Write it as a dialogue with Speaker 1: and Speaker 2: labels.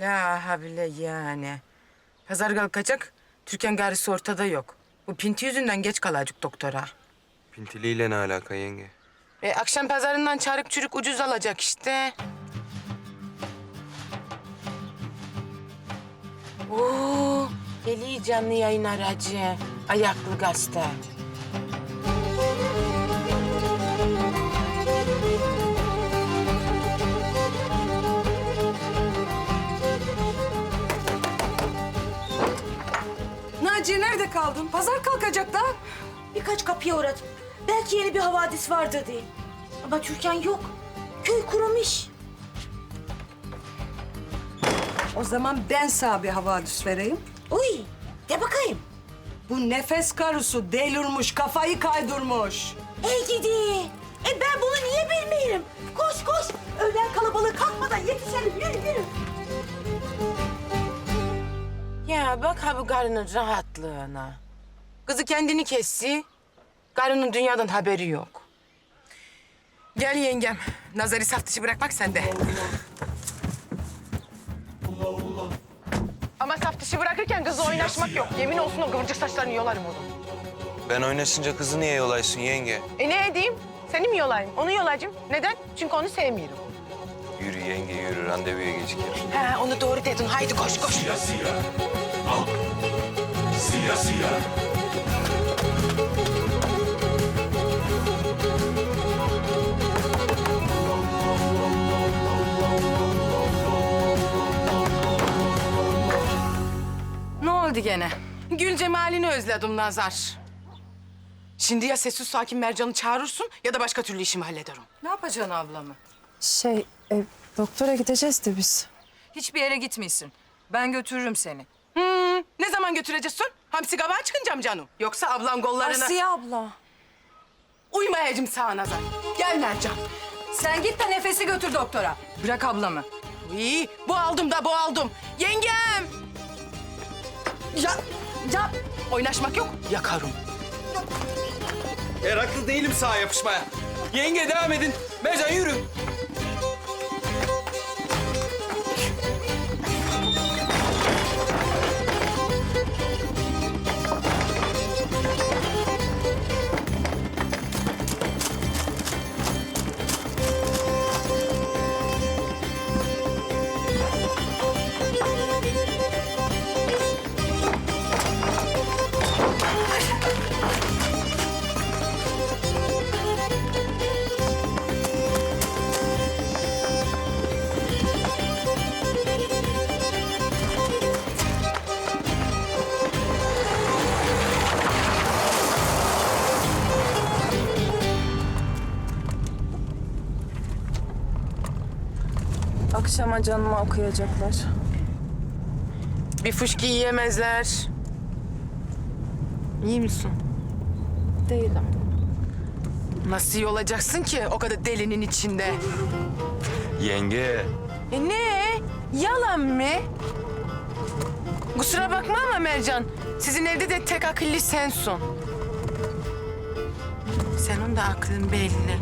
Speaker 1: La havle yani. Pazar kalkacak, Türkan garisi ortada yok. Bu pinti yüzünden geç kalacak doktora.
Speaker 2: Pintiliyle ne alaka yenge?
Speaker 1: E, akşam pazarından çarık çürük ucuz alacak işte. Oo, Eli canlı yayın aracı. Ayaklı gazete.
Speaker 3: Naciye nerede kaldın? Pazar kalkacak da.
Speaker 4: Birkaç kapıya uğradım. Belki yeni bir havadis vardır diye. Ama Türkan yok. Köy kurumuş.
Speaker 3: O zaman ben sana bir havadis vereyim.
Speaker 4: Uy, de bakayım.
Speaker 3: Bu nefes karısı delirmiş, kafayı kaydırmış.
Speaker 4: Ey gidi. E ben bunu niye bilmiyorum? Koş koş. Öğlen kalabalığı kalkmadan yetişelim. Yürü yürü.
Speaker 1: Bak ha bu karının rahatlığına. Kızı kendini kessi. Karının dünyadan haberi yok. Gel yengem. Nazarı saf dışı bırakmak sende. Ama saf dışı bırakırken kızla oynaşmak yok. Yemin olsun o kıvırcık saçlarını yolarım onu.
Speaker 2: Ben oynasınca kızı niye yolaysın yenge?
Speaker 1: E ne edeyim? Seni mi yolayayım? Onu yolayacağım. Neden? Çünkü onu sevmiyorum.
Speaker 2: Yürü yenge yürü randevuya gecikerim.
Speaker 1: He onu doğru dedin. Haydi koş koş.
Speaker 5: Siyah siyah. Al. Siyah siyah.
Speaker 3: Ne oldu gene?
Speaker 1: Gül cemalini özledim Nazar. Şimdi ya sessiz sakin Mercan'ı çağırırsın ya da başka türlü işimi hallederim.
Speaker 3: Ne yapacaksın ablamı?
Speaker 6: Şey, e, doktora gideceğiz de biz.
Speaker 3: Hiçbir yere gitmiyorsun. Ben götürürüm seni.
Speaker 1: Zaman götüreceksin? Hamsi kavağa çıkınca mı canım? Yoksa ablam kollarına...
Speaker 6: Asiye abla.
Speaker 1: Uymayacağım sana Nazar. Gel Mercan.
Speaker 3: Sen git de nefesi götür doktora. Bırak ablamı.
Speaker 1: İyi, bu aldım da bu aldım. Yengem! Ya, ya oynaşmak yok, yakarım.
Speaker 2: Meraklı değilim sağa yapışmaya. Yenge devam edin. Mercan yürü.
Speaker 6: Akşama canıma okuyacaklar.
Speaker 1: Bir fışkı yiyemezler. İyi misin?
Speaker 6: Değilim.
Speaker 1: Nasıl iyi olacaksın ki o kadar delinin içinde?
Speaker 2: Yenge.
Speaker 1: E ne? Yalan mı? Kusura bakma ama Mercan, sizin evde de tek akıllı sensin. Senin de aklın belli.